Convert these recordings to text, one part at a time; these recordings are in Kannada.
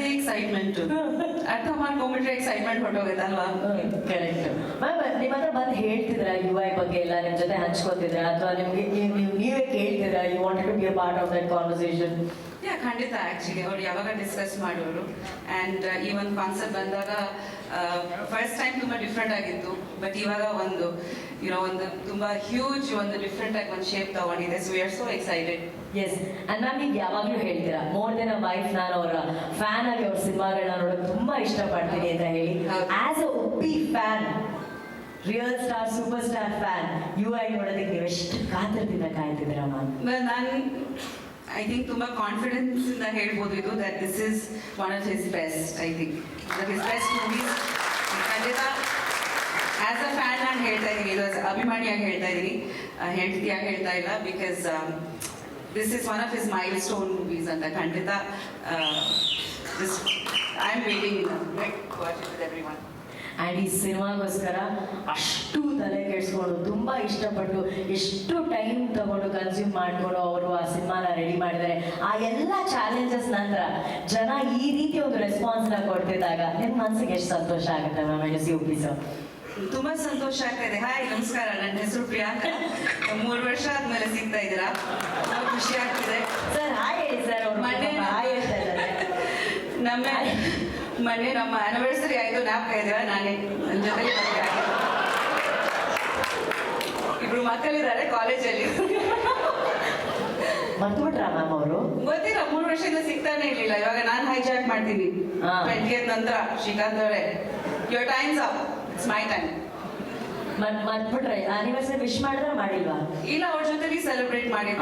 ಅದೇ ಎಕ್ಸೈಟ್ಮೆಂಟ್ ಅರ್ಥ ಮಾಡ್ಕೊಂಡ್ಬಿಟ್ರೆ ಎಕ್ಸೈಟ್ಮೆಂಟ್ ಹೊಟ್ಟೋಗುತ್ತಲ್ವಾ ಕರೆಕ್ಟ್ ಮ್ಯಾಮ್ ನಿಮ್ಮ ಹತ್ರ ಬಂದು ಹೇಳ್ತಿದ್ರ ಯು ಐ ಬಗ್ಗೆ ಎಲ್ಲ ನಿಮ್ ಜೊತೆ ಹಂಚ್ಕೋತಿದ್ರ? ಅಥವಾ ನಿಮ್ಗೆ ನೀವು ನೀವ್- ನೀವೇ ಕೇಳ್ತಿದ್ರ you wanted to be a part of that conversation yeah ಖಂಡಿತ ಆ್ಯಕ್ಚುಲಿ ಅವ್ರು ಯಾವಾಗ ಡಿಸ್ಕಸ್ ಮಾಡೋರು ಆ್ಯಂಡ್ ಈ ಒಂದು ಕಾನ್ಸೆಪ್ಟ್ ಬಂದಾಗ ಫಸ್ಟ್ ಟೈಮ್ ತುಂಬ ಡಿಫ್ರೆಂಟ್ ಆಗಿತ್ತು. ಬಟ್ ಇವಾಗ ಒಂದು ಯುನೋ ಒಂದು ತುಂಬ ಹ್ಯೂಜ್ ಒಂದು ಡಿಫ್ರೆಂಟ್ ಆಗಿ ಒಂದು ಶೇಪ್ ತಗೊಂಡಿದೆ. So we are so excited yes and ma'am ಈಗ ಯಾವಾಗಲೂ ಹೇಳ್ತೀರಾ ಮೋರ್ ದೆನ್ ಅ ವೈಫ್ ನಾನು ಅವರ ಫ್ಯಾನ್ ಆಗಿ ಅವ್ರ ಸಿನಿಮಾಗಳನ್ನ ನೋಡೋಕೆ ತುಂಬ ಇಷ್ಟಪಡ್ತೀನಿ ಅಂತ ಹೇಳಿ. As a Uppi fan real star super star fan U I ನೋಡೋದಕ್ಕೆ ನೀವು ಎಷ್ಟು ಕಾತರದಿಂದ ಕಾಯ್ತಿದ್ದೀರಾ ಮ್ಯಾಮ್ ನಾನು ಐ ಥಿಂಕ್ ತುಂಬ ಕಾನ್ಫಿಡೆನ್ಸ್ ಇಂದ ಹೇಳ್ಬೋದು ಇದು that this is one of his best I think his best movies ಖಂಡಿತ ಆಸ್ ಅ ಫ್ಯಾನ್ ನಾನು ಹೇಳ್ತಾ ಇದ್ದೀನಿ ಇದು as ಅಭಿಮಾನಿಯಾಗಿ ಹೇಳ್ತಾ ಇದ್ದೀನಿ ಹೆಂಡತಿಯಾಗಿ ಹೇಳ್ತಾ ಇಲ್ಲ because this is one of his milestone movies ಅಂತ ಖಂಡಿತ this I am waiting watch with everyone And ಈ ಸಿನಿಮಾಗೋಸ್ಕರ ಅಷ್ಟು ತಲೆ ಕೆಡಿಸ್ಕೊಂಡು ತುಂಬ ಇಷ್ಟಪಟ್ಟು ಎಷ್ಟು ಟೈಮ್ ತಗೊಂಡು ಕನ್ಸ್ಯೂಮ್ ಮಾಡಿಕೊಂಡು ಅವರು ಆ ಸಿನಿಮಾನ ರೆಡಿ ಮಾಡಿದ್ದಾರೆ. ಆ ಎಲ್ಲ ಚಾಲೆಂಜಸ್ ನಂತರ ಜನ ಈ ರೀತಿ ಒಂದು ರೆಸ್ಪಾನ್ಸ್ನ ಕೊಡ್ತಿದ್ದಾಗ ನಿಮ್ಮ ಮನಸ್ಸಿಗೆ ಎಷ್ಟು ಸಂತೋಷ ಆಗುತ್ತೆ ma'am yes Uppi sir ತುಂಬಾ ಸಂತೋಷ ಆಗ್ತಾ ಇದೆ ಹಾಯ್ ನಮಸ್ಕಾರ. ನನ್ನ ಹೆಸರು ಪ್ರಿಯಾಂಕಾ. ಮೂರು ವರ್ಷ ಆದ್ಮೇಲೆ ಸಿಗ್ತಾ ಇದ್ದೀರಾ? ಖುಷಿ ಆಗ್ತಿದೆ. ಸರ್ ಹಾಯ್ ಹೇಳಿ ಸರ್ ಅವ್ರ ಮೊನ್ನೆ ಹಾಯ್ ಹೇಳ್ತಾ ಇದ್ದಾರೆ. ನಮ್ಮ ಮೊನ್ನೆ ನಮ್ಮ ಆನಿವರ್ಸರಿ ಆಯ್ತು ಜ್ಞಾಪಕ ಇದ್ದೇವೆ ನಾನೇ ನನ್ನ ಜೊತೆಗೆ. ಇಬ್ರು ಮಕ್ಕಳಿದ್ದಾರೆ ಕಾಲೇಜಲ್ಲಿ ಮರ್ತು ಬಿಟ್ರಾ ಮ್ಯಾಮ್ ಅವರು? ಗೊತ್ತಿಲ್ಲ ಮೂರು ವರ್ಷದಿಂದ ಸಿಗ್ತಾನೆ ಇರ್ಲಿಲ್ಲ. ಇವಾಗ ನಾನು ಹೈಜಾಕ್ ಮಾಡ್ತೀನಿ. ಟ್ವೆಂಟಿ ನಂತರ ಶ್ರೀಕಾಂತ್ ಅವರೇ. Your time's up it's my time ಮರ್ತ್ಬಿಟ್ರೆ anniversary wish ಮಾಡಿದ್ರೆ ಮಾಡಿಲ್ವಾ? ಇಲ್ಲ ಅವ್ರ ಜೊತೆಲಿ ಸೆಲೆಬ್ರೇಟ್ ಮಾಡಿ।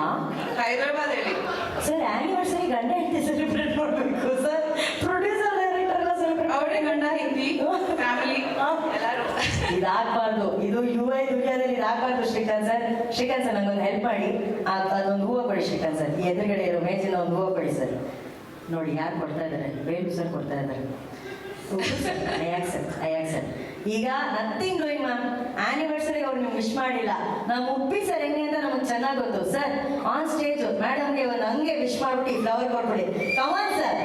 ಹೈದರಾಬಾದ್ ಹೇಳಿ ಸರ್ ಆನಿವರ್ಸರಿ ಗಂಡ ಹೆಂಡತಿ ಸೆಲೆಬ್ರೇಟ್ ಮಾಡಬೇಕು ಸರ್. ಪ್ರೊಡ್ಯೂಸರ್ ಡೈರೆಕ್ಟರ್ ಎಲ್ಲ ಸೆಲೆಬ್ರೇಟ್ ಅವರೇ ಗಂಡ ಹಿಂದಿ ಫ್ಯಾಮಿಲಿ ಎಲ್ಲರೂ. ಇದಾಗಬಾರ್ದು ಇದು ಯು ಐ ದುನಿಯಾದಲ್ಲಿ ಇದಾಗಬಾರ್ದು ಶ್ರೀಕಾಂತ್ ಸರ್. ಶ್ರೀಕಾಂತ್ ಸರ್ ನಂಗೊಂದು ಹೆಲ್ಪ್ ಮಾಡಿ. ಅದೊಂದು ಹೂವು ಕೊಡಿ ಶ್ರೀಕಾಂತ್ ಸರ್. ಎದುರುಗಡೆ ಇರೋ ಮೇಜಿನ ಒಂದು ಹೂವು ಕೊಡಿ ಸರ್. ನೋಡಿ ಯಾರು ಕೊಡ್ತಾ ಇದ್ದಾರೆ? ಬೇಡು ಸರ್ ಕೊಡ್ತಾ ಇದ್ದಾರೆ. ಐ ಆಕ್ಸೆಪ್ಟ್ ಐ ಆಕ್ಸೆಪ್ಟ್ ಈಗ ನಥಿಂಗ್ ಡೂಯಿಂಗ್ ಮ್ಯಾಮ್ ಆನಿವರ್ಸರಿ ಅವ್ರು ನಿಮ್ಗೆ ವಿಶ್ ಮಾಡಿಲ್ಲ. ನಾವು ಉಪ್ಪಿ ಸರ್ ಹೆಂಗೆ ಅಂತ ನಮಗೆ ಚೆನ್ನಾಗಿ ಗೊತ್ತು. ಸರ್ ಆನ್ ಸ್ಟೇಜ್ ಮೇಡಮ್ಗೆ ಒಂದು ಹಂಗೆ ವಿಶ್ ಮಾಡ್ಬಿಟ್ಟು ಫ್ಲವರ್ ಕೊಟ್ಬಿಡಿ. ಕಮಾನ್ ಸರ್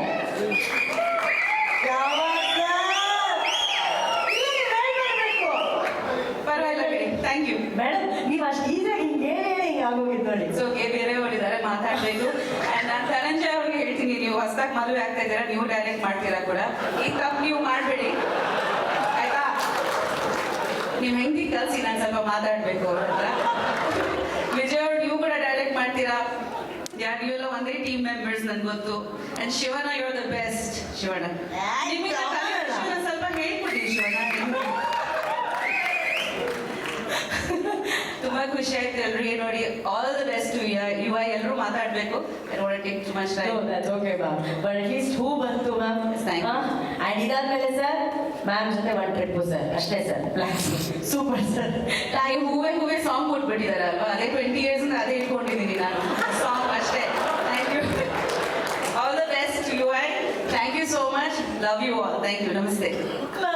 ಪರವಾಗಿಲ್ಲ ಬಿಡಿ ಥ್ಯಾಂಕ್ ಯು ಮೇಡಮ್ ನೀವು ಅಷ್ಟು ಈಸಿಯಾಗಿ ಹಿಂಗೆ ಹೇಳಿ ಹೇಳಿ ಹಿಂಗೆ ಆಗೋಗಿದ್ದು ನೋಡಿ ಸೊ ಬೇರೆ ಬೇರೆಯವರಿದ್ದಾರೆ ಮಾತಾಡ್ಬೇಕು ಅಂಡ್ ನಾನು ಧನಂಜಯ ಅವ್ರಿಗೆ ಹೇಳ್ತೀನಿ ನೀವು ಹೊಸದಾಗಿ ಮದುವೆ ಆಗ್ತಾ ಇದ್ದೀರಾ ನೀವು ಡೈರೆಕ್ಟ್ ಮಾಡ್ತೀರಾ ಕೂಡ. ಈ ತಪ್ಪು ನೀವು ಮಾಡಬೇಡಿ. ಆಯ್ತಾ? ನೀವು ಹೆಂಗೆ ಕಲ್ಸಿ ನಾನು ಸ್ವಲ್ಪ ಮಾತಾಡ್ಬೇಕು ಅವ್ರ ಹತ್ರ? ವಿಜಯ್ ಅವ್ರು ನೀವು ಕೂಡ ಡೈರೆಕ್ಟ್ ಮಾಡ್ತೀರಾ? ಯಾರು ನೀವೆಲ್ಲ ಒಂದೇ ಟೀಮ್ ಮೆಂಬರ್ಸ್ ನನ್ಗೆ ಗೊತ್ತು. ಅಂಡ್ ಶಿವನ you are the best Shivanna ಸ್ವಲ್ಪ ಹೇಳ್ಬಿಡಿ ಶಿವಣ್ಣ. ತುಂಬಾ ಖುಷಿ ಆಯ್ತು ಎಲ್ರಿಗೆ. ನೋಡಿ ಆಲ್ ದ ಬೆಸ್ಟ್ ಯುವ ಎಲ್ಲರೂ ಮಾತಾಡ್ಬೇಕು. Take too much time okay ma'am but at least ಹೂ ಬಂತು ಮ್ಯಾಮ್ Thank you. ಆ್ಯಂಡ್ ಇದಾದ್ಮೇಲೆ ಸರ್ ಮ್ಯಾಮ್ ಜೊತೆ ಒನ್ ಟ್ರಿಪ್ಪು ಸರ್ ಅಷ್ಟೇ ಸರ್ ಸೂಪರ್ ಸರ್ ತಾಯಿ ಹೂವೆ ಹೂವೆ ಸಾಂಗ್ ಕೊಟ್ಬಿಟ್ಟಿದ್ದಾರೆ ಅಲ್ವಾ? ಅದೇ ಟ್ವೆಂಟಿ ಇಯರ್ಸ್ ಅದೇ ಇಟ್ಕೊಂಡಿದ್ದೀನಿ ನಾನು. ಸಾಂಗ್ ಅಷ್ಟೇ. Thank you all the best U I thank you so much love you all thank you ನಮಸ್ತೆ. ಮ್ಯಾಮ್